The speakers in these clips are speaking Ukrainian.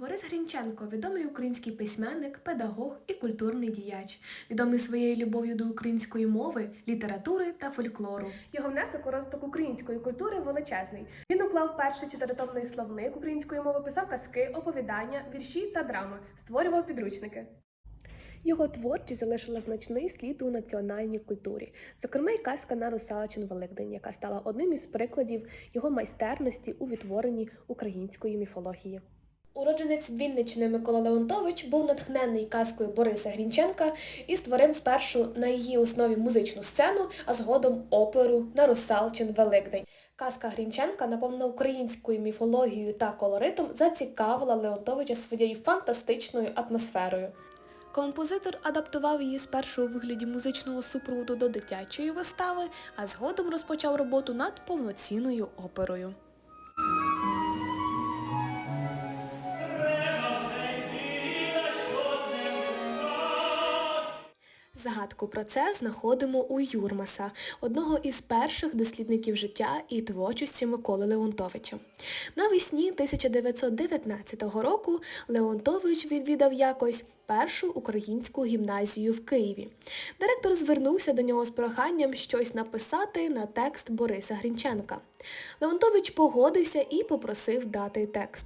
Борис Грінченко відомий український письменник, педагог і культурний діяч, відомий своєю любов'ю до української мови, літератури та фольклору. Його внесок у розвиток української культури величезний. Він уклав перший чотиритомний словник української мови, писав казки, оповідання, вірші та драми, створював підручники. Його творчість залишила значний слід у національній культурі, зокрема й казка на Русалчин Великдень, яка стала одним із прикладів його майстерності у відтворенні української міфології. Уродженець Вінниччини Микола Леонтович був натхнений казкою Бориса Грінченка і створив спершу на її основі музичну сцену, а згодом оперу на Русалчин Великдень. Казка Грінченка, наповнена українською міфологією та колоритом, зацікавила Леонтовича своєю фантастичною атмосферою. Композитор адаптував її спершу у вигляді музичного супроводу до дитячої вистави, а згодом розпочав роботу над повноцінною оперою. Загадку про це знаходимо у Юрмаса, одного із перших дослідників життя і творчості Миколи Леонтовича. Навесні 1919 року Леонтович відвідав якось першу українську гімназію в Києві. Директор звернувся до нього з проханням щось написати на текст Бориса Грінченка. Леонтович погодився і попросив дати текст.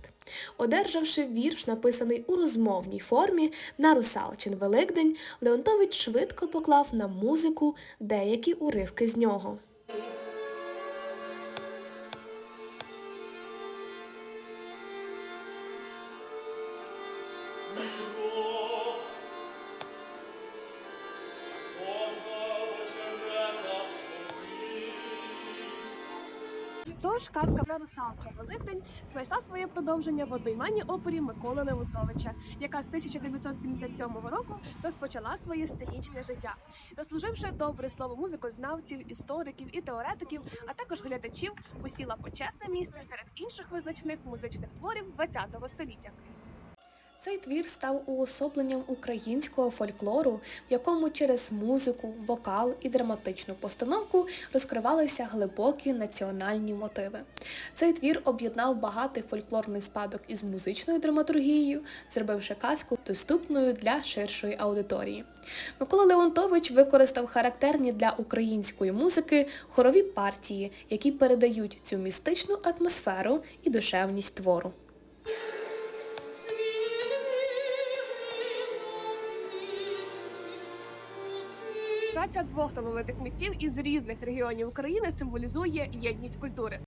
Одержавши вірш, написаний у розмовній формі на Русалчин Великдень, Леонтович швидко поклав на музику деякі уривки з нього. Тож казка на Русалча Великдень знайшла своє продовження в одноіменній опері Миколи Левутовича, яка з 1977 року розпочала своє сценічне життя, заслуживши добре слово музикознавців, істориків і теоретиків, а також глядачів, посіла почесне місце серед інших визначних музичних творів ХХ століття. Цей твір став уособленням українського фольклору, в якому через музику, вокал і драматичну постановку розкривалися глибокі національні мотиви. Цей твір об'єднав багатий фольклорний спадок із музичною драматургією, зробивши казку доступною для ширшої аудиторії. Микола Леонтович використав характерні для української музики хорові партії, які передають цю містичну атмосферу і душевність твору. 22 талановитих митців із різних регіонів України символізує єдність культури.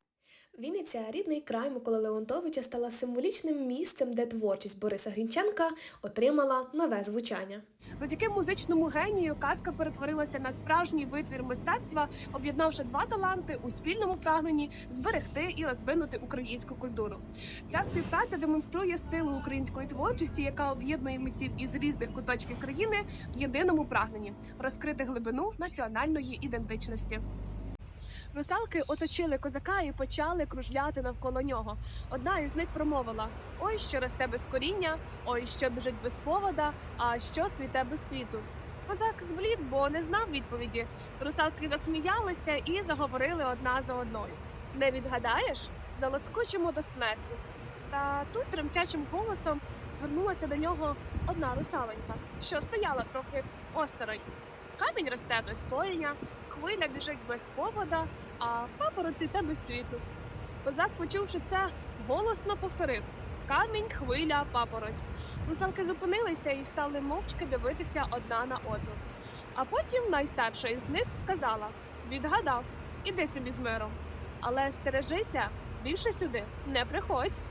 Вінниця, рідний край Миколи Леонтовича, стала символічним місцем, де творчість Бориса Грінченка отримала нове звучання. Завдяки музичному генію казка перетворилася на справжній витвір мистецтва, об'єднавши два таланти у спільному прагненні зберегти і розвинути українську культуру. Ця співпраця демонструє силу української творчості, яка об'єднує митців із різних куточків країни в єдиному прагненні розкрити глибину національної ідентичності. Русалки оточили козака і почали кружляти навколо нього. Одна із них промовила: Ой, що росте без коріння, ой, що біжить без повода, а що цвіте без цвіту. Козак зблід, бо не знав відповіді. Русалки засміялися і заговорили одна за одною. Не відгадаєш? Залоскочимо до смерті. Та тут тремтячим голосом звернулася до нього одна русаленька, що стояла трохи осторонь. Камінь росте без коріння, хвиля біжить без повода, а папороть цвіте без цвіту. Козак, почувши це, голосно повторив камінь, хвиля, папороть. Русалки зупинилися і стали мовчки дивитися одна на одну. А потім найстарша із них сказала: Відгадав, іди собі з миром. Але стережися, більше сюди не приходь.